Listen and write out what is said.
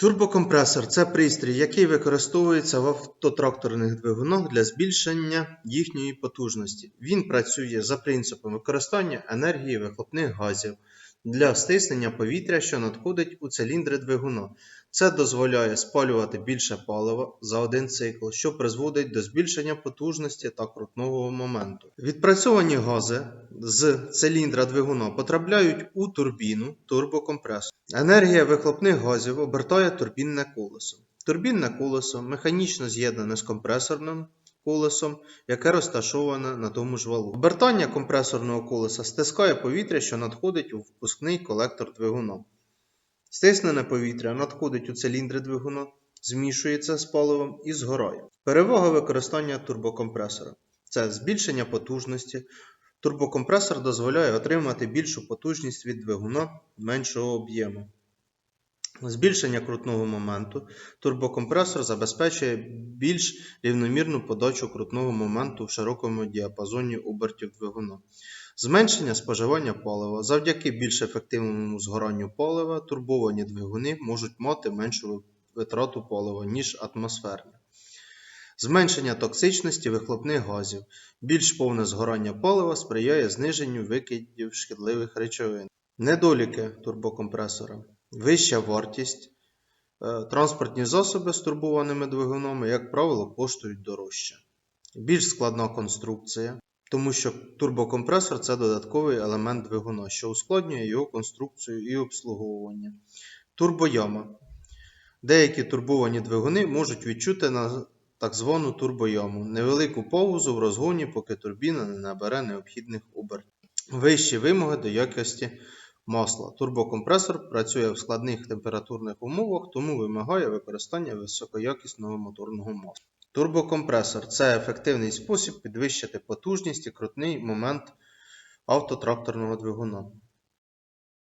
Турбокомпресор це пристрій, який використовується в автотракторних двигунах для збільшення їхньої потужності. Він працює за принципом використання енергії вихлопних газів для стиснення повітря, що надходить у циліндри двигуна. Це дозволяє спалювати більше палива за один цикл, що призводить до збільшення потужності та крутного моменту. Відпрацьовані гази з циліндра двигуна потрапляють у турбіну турбокомпресор. Енергія вихлопних газів обертає турбінне колесо. Турбінне колесо механічно з'єднане з компресорним колесом, яке розташоване на тому ж валу. Обертання компресорного колеса стискає повітря, що надходить у впускний колектор двигуна. Стиснене повітря надходить у циліндри двигуна, змішується з паливом і згорає. Перевага використання турбокомпресора це збільшення потужності. Турбокомпресор дозволяє отримати більшу потужність від двигуна меншого об'єму. Збільшення крутного моменту. Турбокомпресор забезпечує більш рівномірну подачу крутного моменту в широкому діапазоні обертів двигуна. Зменшення споживання палива. Завдяки більш ефективному згоранню палива турбовані двигуни можуть мати меншу витрату палива, ніж атмосферні. Зменшення токсичності вихлопних газів. Більш повне згорання палива сприяє зниженню викидів шкідливих речовин. Недоліки турбокомпресора. Вища вартість. Е, Транспортні засоби з турбованими двигунами, як правило, коштують дорожче. Більш складна конструкція, тому що турбокомпресор це додатковий елемент двигуна, що ускладнює його конструкцію і обслуговування. Турбояма. Деякі турбовані двигуни можуть відчути на так звану турбояму, невелику паузу в розгоні, поки турбіна не набере необхідних обертів. Вищі вимоги до якості масла. Турбокомпресор працює в складних температурних умовах, тому вимагає використання високоякісного моторного масла. Турбокомпресор це ефективний спосіб підвищити потужність і крутний момент автотракторного двигуна.